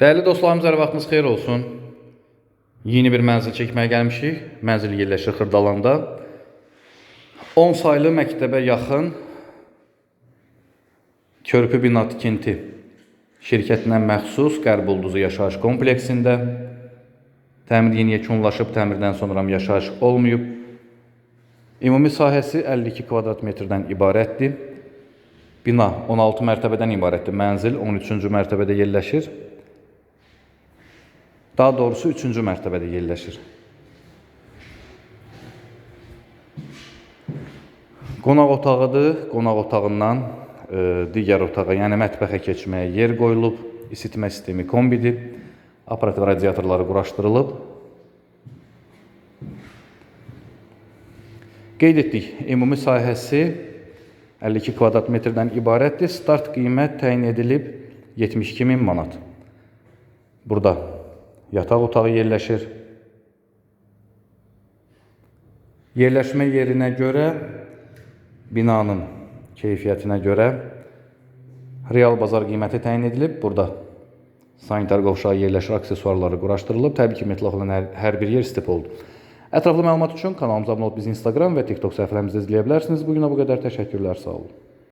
Değerli dostlarımız, hər vaxtınız xeyir olsun. Yeni bir mənzil çəkməyə gəlmişik. Mənzil yerləşir Xırdalanda. 10 saylı məktəbə yaxın Körpü bina tikinti şirkətindən məxsus Qərb Ulduzu yaşayış kompleksində təmir yeni yekunlaşıb, təmirdən sonra yaşayış olmayıb. Ümumi sahəsi 52 kvadrat metrdən ibarətdir. Bina 16 mərtəbədən ibarətdir. Mənzil 13-cü mərtəbədə yerləşir. Daha doğrusu 3-cü mərtəbədə yerləşir. Qonaq otağıdır. Qonaq otağından e, digər otağa, yəni mətbəxə keçməyə yer qoyulub. İsitmə sistemi kombidir. Aparat və radiatorları quraşdırılıb. Qeyd etdik, ümumi sahəsi 52 kvadrat metrdən ibarətdir. Start qiymət təyin edilib 72 min manat. Burada yataq otağı yerləşir. Yerləşmə yerinə görə, binanın keyfiyyətinə görə real bazar qiyməti təyin edilib. Burada sanitar qovşağı yerləşir, aksesuarları quraşdırılıb. Təbii ki, metlaq olan hər, hər bir yer step oldu. Ətraflı məlumat üçün kanalımıza abunə olub bizi Instagram və TikTok səhifələrimizdə izləyə bilərsiniz. Bu günə bu qədər təşəkkürlər, sağ olun.